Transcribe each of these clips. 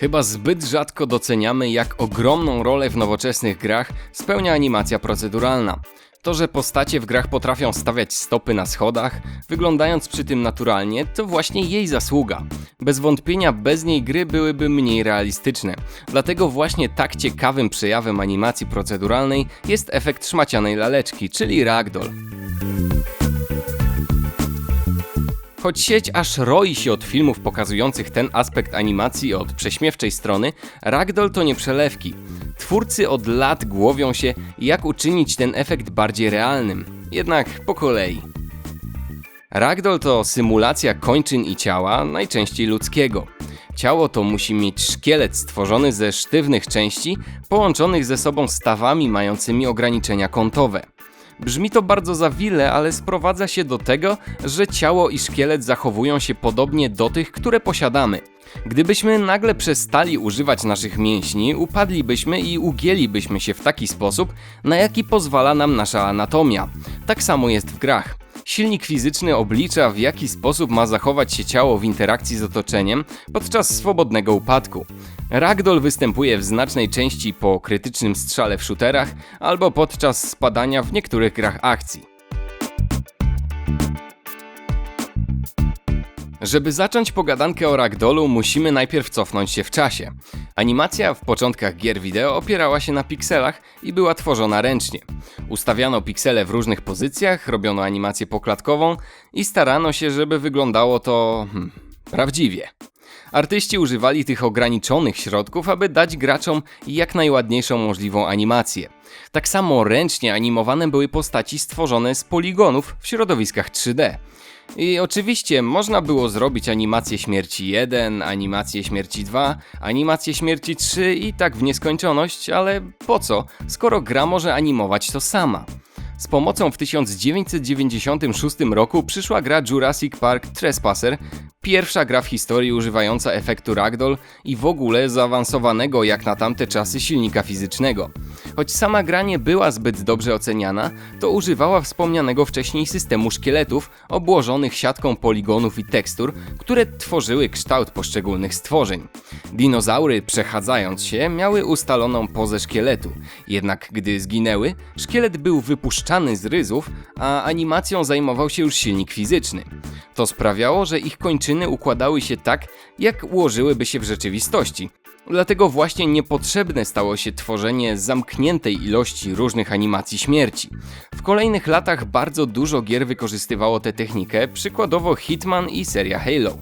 Chyba zbyt rzadko doceniamy, jak ogromną rolę w nowoczesnych grach spełnia animacja proceduralna. To, że postacie w grach potrafią stawiać stopy na schodach, wyglądając przy tym naturalnie, to właśnie jej zasługa. Bez wątpienia bez niej gry byłyby mniej realistyczne. Dlatego właśnie tak ciekawym przejawem animacji proceduralnej jest efekt szmacianej laleczki, czyli ragdoll. Choć sieć aż roi się od filmów pokazujących ten aspekt animacji od prześmiewczej strony, Ragdoll to nie przelewki. Twórcy od lat głowią się, jak uczynić ten efekt bardziej realnym. Jednak po kolei. Ragdoll to symulacja kończyn i ciała, najczęściej ludzkiego. Ciało to musi mieć szkielet stworzony ze sztywnych części, połączonych ze sobą stawami mającymi ograniczenia kątowe. Brzmi to bardzo zawile, ale sprowadza się do tego, że ciało i szkielet zachowują się podobnie do tych, które posiadamy. Gdybyśmy nagle przestali używać naszych mięśni, upadlibyśmy i ugięlibyśmy się w taki sposób, na jaki pozwala nam nasza anatomia. Tak samo jest w grach. Silnik fizyczny oblicza, w jaki sposób ma zachować się ciało w interakcji z otoczeniem podczas swobodnego upadku. Ragdoll występuje w znacznej części po krytycznym strzale w shooterach albo podczas spadania w niektórych grach akcji. Żeby zacząć pogadankę o Ragdollu, musimy najpierw cofnąć się w czasie. Animacja w początkach gier wideo opierała się na pikselach i była tworzona ręcznie. Ustawiano piksele w różnych pozycjach, robiono animację poklatkową i starano się, żeby wyglądało to hmm, prawdziwie. Artyści używali tych ograniczonych środków, aby dać graczom jak najładniejszą możliwą animację. Tak samo ręcznie animowane były postaci stworzone z poligonów w środowiskach 3D. I oczywiście można było zrobić animację śmierci 1, animację śmierci 2, animację śmierci 3 i tak w nieskończoność, ale po co, skoro gra może animować to sama? Z pomocą w 1996 roku przyszła gra Jurassic Park Trespasser, pierwsza gra w historii używająca efektu ragdoll i w ogóle zaawansowanego jak na tamte czasy silnika fizycznego. Choć sama gra nie była zbyt dobrze oceniana, to używała wspomnianego wcześniej systemu szkieletów obłożonych siatką poligonów i tekstur, które tworzyły kształt poszczególnych stworzeń. Dinozaury, przechadzając się, miały ustaloną pozę szkieletu, jednak gdy zginęły, szkielet był wypuszczany z ryzów, a animacją zajmował się już silnik fizyczny. To sprawiało, że ich kończyny układały się tak, jak ułożyłyby się w rzeczywistości. Dlatego właśnie niepotrzebne stało się tworzenie zamkniętej ilości różnych animacji śmierci. W kolejnych latach bardzo dużo gier wykorzystywało tę technikę, przykładowo Hitman i seria Halo.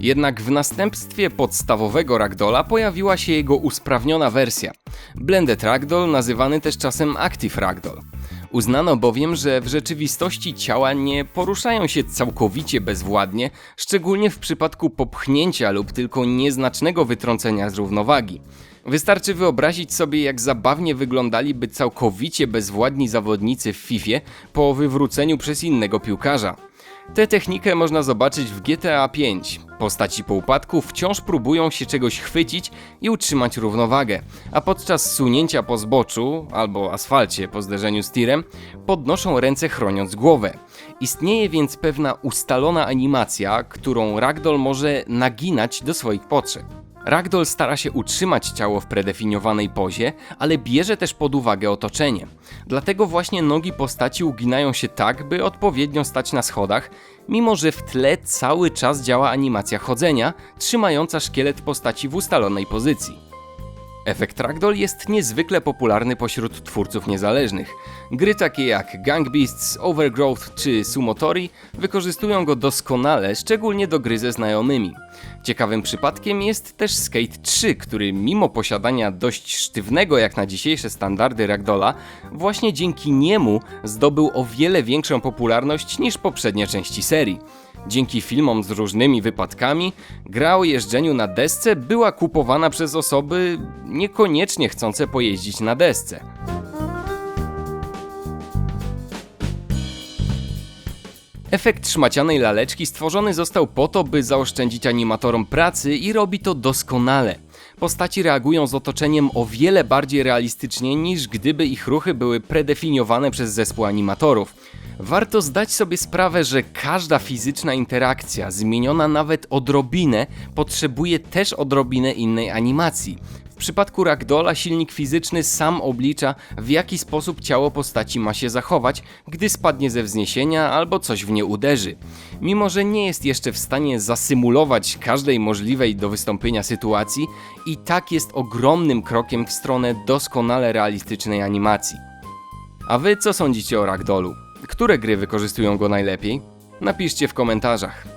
Jednak w następstwie podstawowego ragdolla pojawiła się jego usprawniona wersja. Blended Ragdoll, nazywany też czasem Active Ragdoll. Uznano bowiem, że w rzeczywistości ciała nie poruszają się całkowicie bezwładnie, szczególnie w przypadku popchnięcia lub tylko nieznacznego wytrącenia z równowagi. Wystarczy wyobrazić sobie, jak zabawnie wyglądaliby całkowicie bezwładni zawodnicy w FIFA po wywróceniu przez innego piłkarza. Tę technikę można zobaczyć w GTA V. Postaci po upadku wciąż próbują się czegoś chwycić i utrzymać równowagę, a podczas sunięcia po zboczu albo asfalcie po zderzeniu z tirem podnoszą ręce chroniąc głowę. Istnieje więc pewna ustalona animacja, którą Ragdoll może naginać do swoich potrzeb. Ragdoll stara się utrzymać ciało w predefiniowanej pozie, ale bierze też pod uwagę otoczenie. Dlatego właśnie nogi postaci uginają się tak, by odpowiednio stać na schodach, mimo że w tle cały czas działa animacja chodzenia, trzymająca szkielet postaci w ustalonej pozycji. Efekt Ragdoll jest niezwykle popularny pośród twórców niezależnych. Gry takie jak Gang Beasts, Overgrowth czy Sumotori wykorzystują go doskonale, szczególnie do gry ze znajomymi. Ciekawym przypadkiem jest też Skate 3, który mimo posiadania dość sztywnego jak na dzisiejsze standardy Ragdolla, właśnie dzięki niemu zdobył o wiele większą popularność niż poprzednie części serii. Dzięki filmom z różnymi wypadkami, gra o jeżdżeniu na desce była kupowana przez osoby niekoniecznie chcące pojeździć na desce. Efekt szmacianej laleczki stworzony został po to, by zaoszczędzić animatorom pracy i robi to doskonale. Postaci reagują z otoczeniem o wiele bardziej realistycznie niż gdyby ich ruchy były predefiniowane przez zespół animatorów. Warto zdać sobie sprawę, że każda fizyczna interakcja, zmieniona nawet odrobinę, potrzebuje też odrobinę innej animacji. Przypadku Ragdola silnik fizyczny sam oblicza, w jaki sposób ciało postaci ma się zachować, gdy spadnie ze wzniesienia albo coś w nie uderzy. Mimo, że nie jest jeszcze w stanie zasymulować każdej możliwej do wystąpienia sytuacji, i tak jest ogromnym krokiem w stronę doskonale realistycznej animacji. A wy co sądzicie o Ragdolu? Które gry wykorzystują go najlepiej? Napiszcie w komentarzach.